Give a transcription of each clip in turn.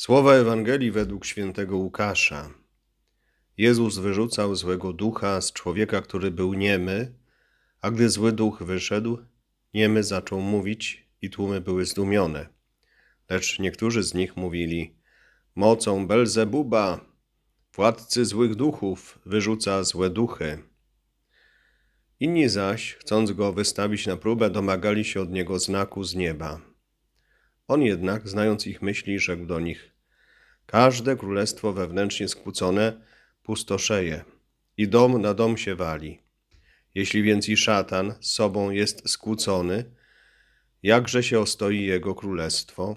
Słowa Ewangelii według świętego Łukasza. Jezus wyrzucał złego ducha z człowieka, który był niemy, a gdy zły duch wyszedł, niemy zaczął mówić i tłumy były zdumione. Lecz niektórzy z nich mówili, mocą Belzebuba, władcy złych duchów, wyrzuca złe duchy. Inni zaś, chcąc go wystawić na próbę, domagali się od niego znaku z nieba. On jednak, znając ich myśli, rzekł do nich: Każde królestwo wewnętrznie skłócone pustoszeje i dom na dom się wali. Jeśli więc i szatan z sobą jest skłócony, jakże się ostoi jego królestwo?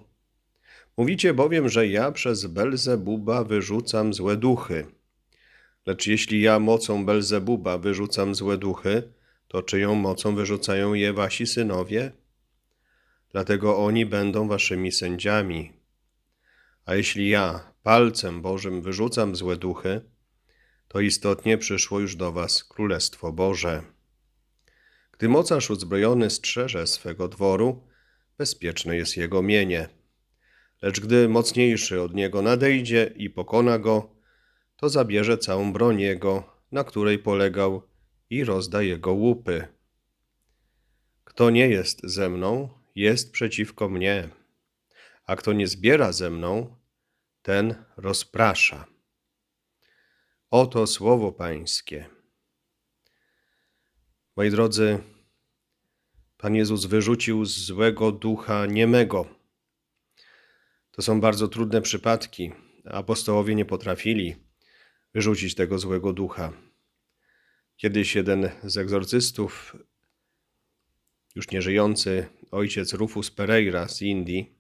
Mówicie bowiem, że ja przez Belzebuba wyrzucam złe duchy. Lecz jeśli ja mocą Belzebuba wyrzucam złe duchy, to czyją mocą wyrzucają je wasi synowie? Dlatego oni będą waszymi sędziami. A jeśli ja palcem Bożym wyrzucam złe duchy, to istotnie przyszło już do was Królestwo Boże. Gdy mocarz uzbrojony strzeże swego dworu, bezpieczne jest jego mienie. Lecz gdy mocniejszy od niego nadejdzie i pokona go, to zabierze całą broń jego, na której polegał, i rozda jego łupy. Kto nie jest ze mną, jest przeciwko mnie, a kto nie zbiera ze mną, ten rozprasza. Oto słowo Pańskie. Moi drodzy, Pan Jezus wyrzucił złego ducha niemego. To są bardzo trudne przypadki. Apostołowie nie potrafili wyrzucić tego złego ducha. Kiedyś jeden z egzorcystów już nieżyjący ojciec Rufus Pereira z Indii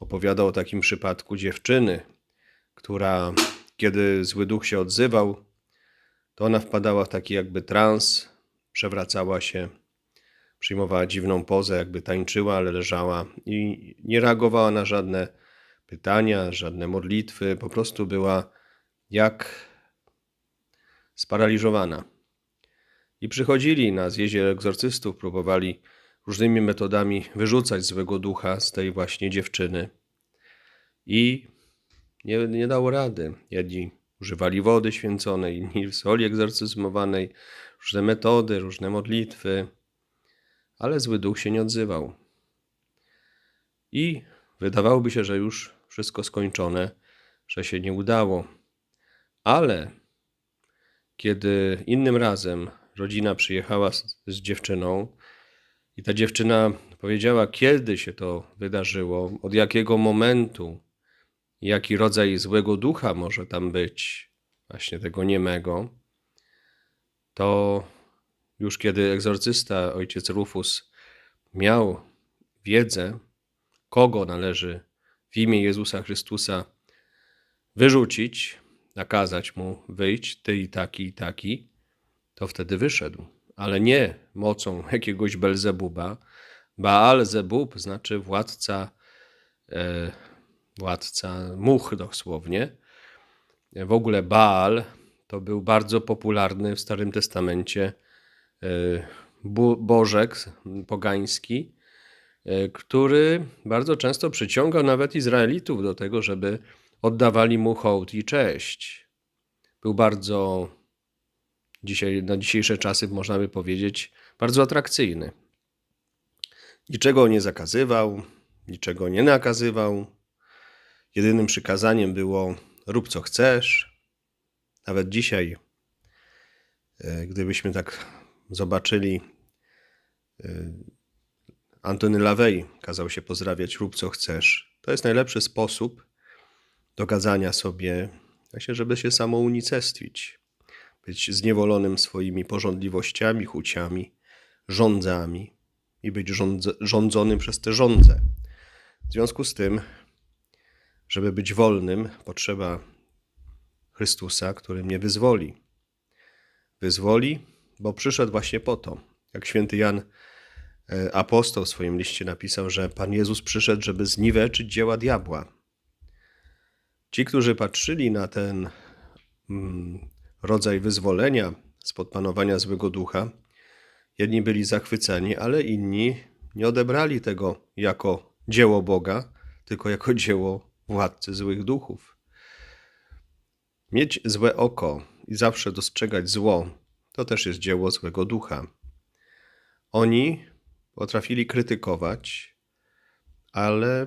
opowiadał o takim przypadku dziewczyny, która, kiedy zły duch się odzywał, to ona wpadała w taki jakby trans, przewracała się, przyjmowała dziwną pozę, jakby tańczyła, ale leżała i nie reagowała na żadne pytania, żadne modlitwy, po prostu była jak sparaliżowana. I przychodzili na zjeździe egzorcystów, próbowali różnymi metodami wyrzucać złego ducha z tej właśnie dziewczyny. I nie, nie dało rady. Jedni używali wody święconej, inni soli egzorcyzmowanej, różne metody, różne modlitwy, ale zły duch się nie odzywał. I wydawałoby się, że już wszystko skończone, że się nie udało. Ale kiedy innym razem rodzina przyjechała z, z dziewczyną i ta dziewczyna powiedziała, kiedy się to wydarzyło, od jakiego momentu, jaki rodzaj złego ducha może tam być, właśnie tego niemego, to już kiedy egzorcysta, ojciec Rufus, miał wiedzę, kogo należy w imię Jezusa Chrystusa wyrzucić, nakazać mu wyjść, ty i taki i taki, to wtedy wyszedł, ale nie mocą jakiegoś Belzebuba. Baal Zebub znaczy władca, e, władca much dosłownie. W ogóle Baal to był bardzo popularny w Starym Testamencie e, bożek pogański, e, który bardzo często przyciągał nawet Izraelitów do tego, żeby oddawali mu hołd i cześć. Był bardzo dzisiaj, na dzisiejsze czasy, można by powiedzieć, bardzo atrakcyjny. Niczego nie zakazywał, niczego nie nakazywał. Jedynym przykazaniem było rób co chcesz. Nawet dzisiaj, e, gdybyśmy tak zobaczyli, e, Antony Lawey kazał się pozdrawiać rób co chcesz. To jest najlepszy sposób dogadzania sobie, żeby się samo unicestwić być zniewolonym swoimi porządliwościami, chuciami, rządzami i być rządzonym przez te rządze. W związku z tym, żeby być wolnym, potrzeba Chrystusa, który mnie wyzwoli. Wyzwoli, bo przyszedł właśnie po to. Jak święty Jan e, apostoł w swoim liście napisał, że Pan Jezus przyszedł, żeby zniweczyć dzieła diabła. Ci, którzy patrzyli na ten mm, rodzaj wyzwolenia spod panowania złego ducha. Jedni byli zachwyceni, ale inni nie odebrali tego jako dzieło Boga, tylko jako dzieło władcy złych duchów. Mieć złe oko i zawsze dostrzegać zło, to też jest dzieło złego ducha. Oni potrafili krytykować, ale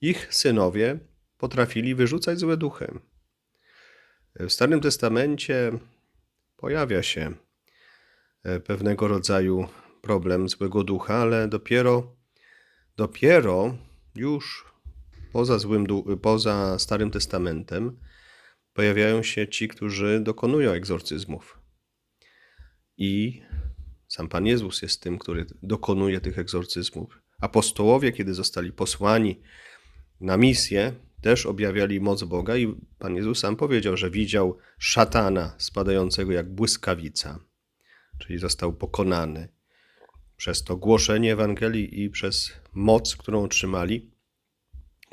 ich synowie potrafili wyrzucać złe duchy. W Starym Testamencie pojawia się e, pewnego rodzaju problem złego ducha, ale dopiero, dopiero już poza, złym, poza Starym Testamentem pojawiają się ci, którzy dokonują egzorcyzmów. I sam Pan Jezus jest tym, który dokonuje tych egzorcyzmów. Apostołowie, kiedy zostali posłani na misję, też objawiali moc Boga i Pan Jezus sam powiedział, że widział szatana spadającego jak błyskawica, czyli został pokonany przez to głoszenie Ewangelii i przez moc, którą otrzymali.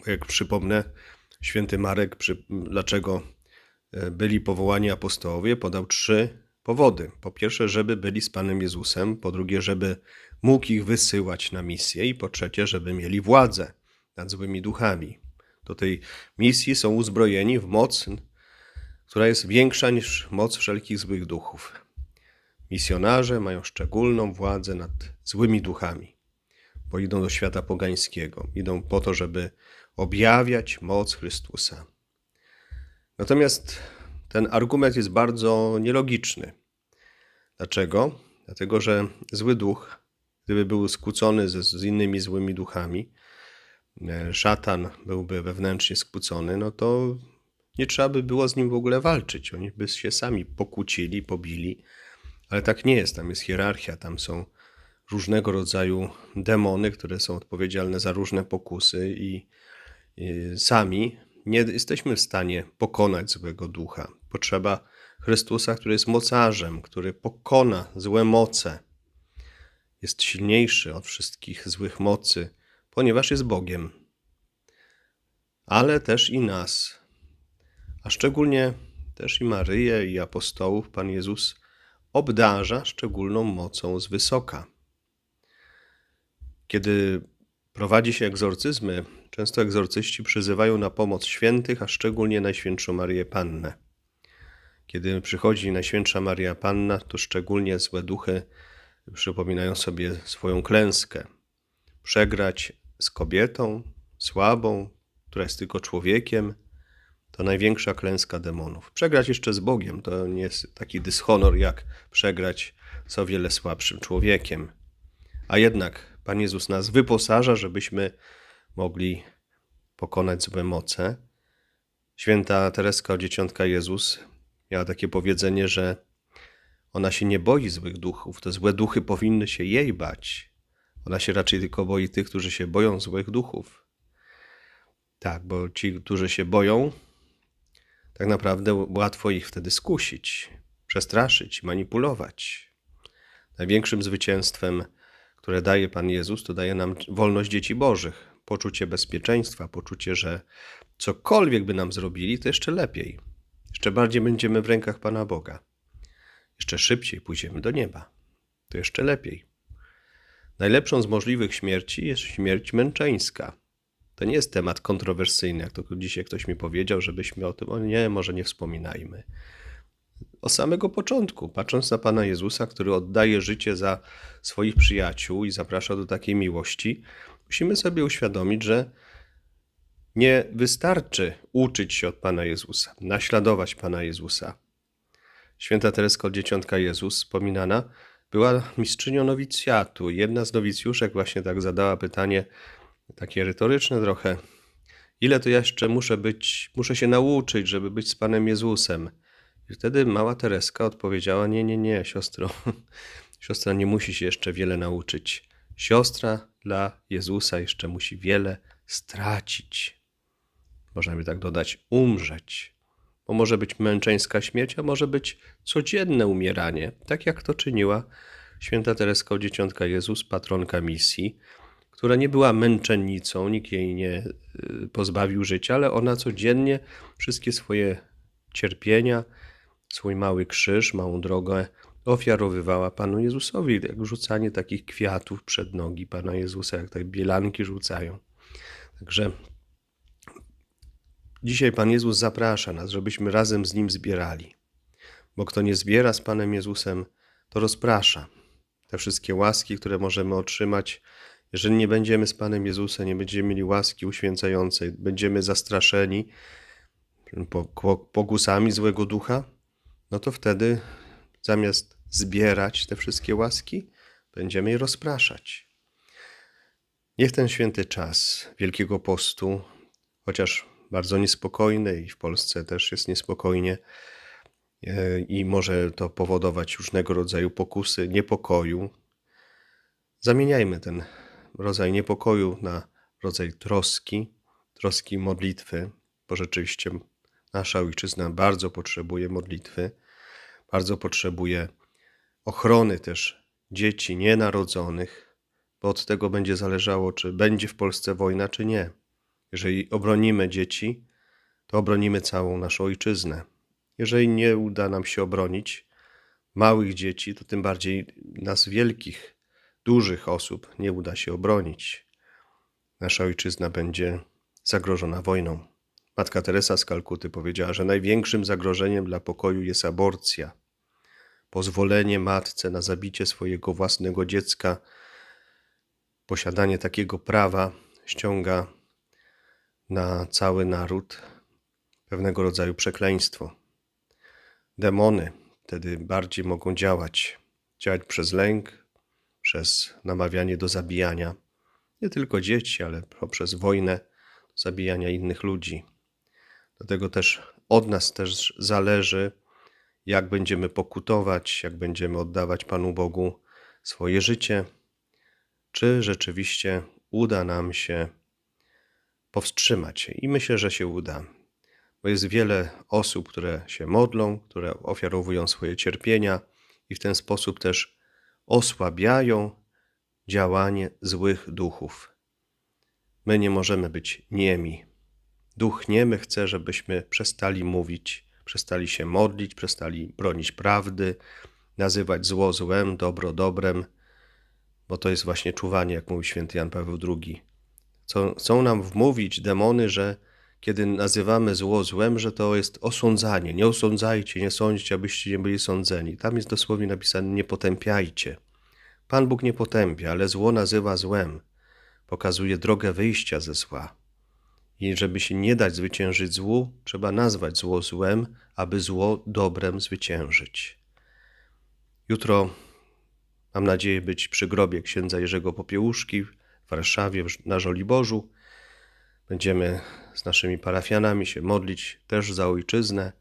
Jak przypomnę, święty Marek, dlaczego e, byli powołani apostołowie, podał trzy powody. Po pierwsze, żeby byli z Panem Jezusem, po drugie, żeby mógł ich wysyłać na misję i po trzecie, żeby mieli władzę nad złymi duchami. Do tej misji są uzbrojeni w moc, która jest większa niż moc wszelkich złych duchów. Misjonarze mają szczególną władzę nad złymi duchami, bo idą do świata pogańskiego, idą po to, żeby objawiać moc Chrystusa. Natomiast ten argument jest bardzo nielogiczny. Dlaczego? Dlatego, że zły duch, gdyby był skłócony ze, z innymi złymi duchami, szatan byłby wewnętrznie skłócony, no to nie trzeba by było z nim w ogóle walczyć. Oni by się sami pokłócili, pobili, ale tak nie jest. Tam jest hierarchia, tam są różnego rodzaju demony, które są odpowiedzialne za różne pokusy i, i sami nie jesteśmy w stanie pokonać złego ducha. Potrzeba Chrystusa, który jest mocarzem, który pokona złe moce. Jest silniejszy od wszystkich złych mocy, ponieważ jest Bogiem. Ale też i nas, a szczególnie też i Maryję i apostołów Pan Jezus obdarza szczególną mocą z wysoka. Kiedy prowadzi się egzorcyzmy, często egzorcyści przyzywają na pomoc świętych, a szczególnie Najświętszą Marię Pannę. Kiedy przychodzi Najświętsza Maria Panna, to szczególnie złe duchy przypominają sobie swoją klęskę. Przegrać z kobietą słabą, która jest tylko człowiekiem, to największa klęska demonów. Przegrać jeszcze z Bogiem to nie jest taki dyshonor, jak przegrać z o wiele słabszym człowiekiem. A jednak Pan Jezus nas wyposaża, żebyśmy mogli pokonać złe moce. Święta Tereska Dzieciątka Jezus miała takie powiedzenie, że ona się nie boi złych duchów, te złe duchy powinny się jej bać. Ona się raczej tylko boi tych, którzy się boją złych duchów. Tak, bo ci, którzy się boją, tak naprawdę łatwo ich wtedy skusić, przestraszyć, manipulować. Największym zwycięstwem, które daje Pan Jezus, to daje nam wolność dzieci Bożych, poczucie bezpieczeństwa, poczucie, że cokolwiek by nam zrobili, to jeszcze lepiej. Jeszcze bardziej będziemy w rękach Pana Boga. Jeszcze szybciej pójdziemy do nieba. To jeszcze lepiej. Najlepszą z możliwych śmierci jest śmierć męczeńska. To nie jest temat kontrowersyjny, jak to dzisiaj ktoś mi powiedział, żebyśmy o tym, o nie, może nie wspominajmy. O samego początku, patrząc na Pana Jezusa, który oddaje życie za swoich przyjaciół i zaprasza do takiej miłości, musimy sobie uświadomić, że nie wystarczy uczyć się od Pana Jezusa, naśladować Pana Jezusa. Święta Tereska od Dzieciątka Jezus, wspominana, była mistrzynią nowicjatu. Jedna z nowicjuszek właśnie tak zadała pytanie, takie retoryczne trochę. Ile to jeszcze muszę być, muszę się nauczyć, żeby być z Panem Jezusem? I wtedy mała Tereska odpowiedziała: Nie, nie, nie, siostro. Siostra nie musi się jeszcze wiele nauczyć. Siostra dla Jezusa jeszcze musi wiele stracić można by tak dodać, umrzeć. Bo może być męczeńska śmierć, a może być codzienne umieranie, tak jak to czyniła święta Tereska Dzieciątka Jezus, patronka misji, która nie była męczennicą, nikt jej nie y, pozbawił życia, ale ona codziennie wszystkie swoje cierpienia, swój mały krzyż, małą drogę ofiarowywała Panu Jezusowi, jak rzucanie takich kwiatów przed nogi Pana Jezusa, jak tak bielanki rzucają. Także Dzisiaj Pan Jezus zaprasza nas, żebyśmy razem z Nim zbierali. Bo kto nie zbiera z Panem Jezusem, to rozprasza. Te wszystkie łaski, które możemy otrzymać, jeżeli nie będziemy z Panem Jezusem, nie będziemy mieli łaski uświęcającej, będziemy zastraszeni pokusami złego ducha, no to wtedy zamiast zbierać te wszystkie łaski, będziemy je rozpraszać. Niech ten święty czas Wielkiego Postu, chociaż bardzo niespokojny i w Polsce też jest niespokojnie e, i może to powodować różnego rodzaju pokusy, niepokoju, zamieniajmy ten rodzaj niepokoju na rodzaj troski, troski modlitwy, bo rzeczywiście nasza ojczyzna bardzo potrzebuje modlitwy, bardzo potrzebuje ochrony też dzieci nienarodzonych, bo od tego będzie zależało, czy będzie w Polsce wojna, czy nie. Jeżeli obronimy dzieci, to obronimy całą naszą ojczyznę. Jeżeli nie uda nam się obronić małych dzieci, to tym bardziej nas wielkich, dużych osób nie uda się obronić. Nasza ojczyzna będzie zagrożona wojną. Matka Teresa z Kalkuty powiedziała, że największym zagrożeniem dla pokoju jest aborcja. Pozwolenie matce na zabicie swojego własnego dziecka, posiadanie takiego prawa ściąga na cały naród pewnego rodzaju przekleństwo. Demony wtedy bardziej mogą działać, działać przez lęk, przez namawianie do zabijania nie tylko dzieci, ale poprzez wojnę, zabijania innych ludzi. Dlatego też od nas też zależy, jak będziemy pokutować, jak będziemy oddawać Panu Bogu swoje życie, czy rzeczywiście uda nam się powstrzymać. I myślę, że się uda, bo jest wiele osób, które się modlą, które ofiarowują swoje cierpienia i w ten sposób też osłabiają działanie złych duchów. My nie możemy być niemi. Duch niemy chce, żebyśmy przestali mówić, przestali się modlić, przestali bronić prawdy, nazywać zło złem, dobro dobrem, bo to jest właśnie czuwanie, jak mówi święty Jan Paweł II. Chcą nam wmówić demony, że kiedy nazywamy zło złem, że to jest osądzanie. Nie osądzajcie, nie sądźcie, abyście nie byli sądzeni. Tam jest dosłownie napisane: nie potępiajcie. Pan Bóg nie potępia, ale zło nazywa złem. Pokazuje drogę wyjścia ze zła. I żeby się nie dać zwyciężyć złu, trzeba nazwać zło złem, aby zło dobrem zwyciężyć. Jutro mam nadzieję być przy grobie księdza Jerzego Popiełuszki Warszawie na Żoliborzu. Będziemy z naszymi parafianami się modlić też za ojczyznę.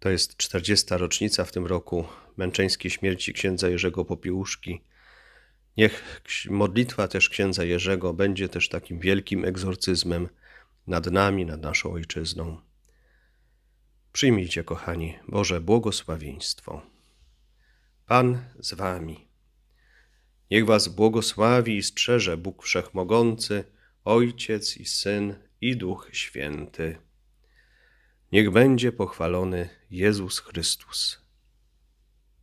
To jest 40. rocznica w tym roku męczeńskiej śmierci księdza Jerzego Popiełuszki. Niech modlitwa też księdza Jerzego będzie też takim wielkim egzorcyzmem nad nami, nad naszą ojczyzną. Przyjmijcie, kochani, Boże błogosławieństwo. Pan z wami. Niech was błogosławi i strzeże Bóg Wszechmogący, Ojciec i Syn i Duch Święty. Niech będzie pochwalony Jezus Chrystus.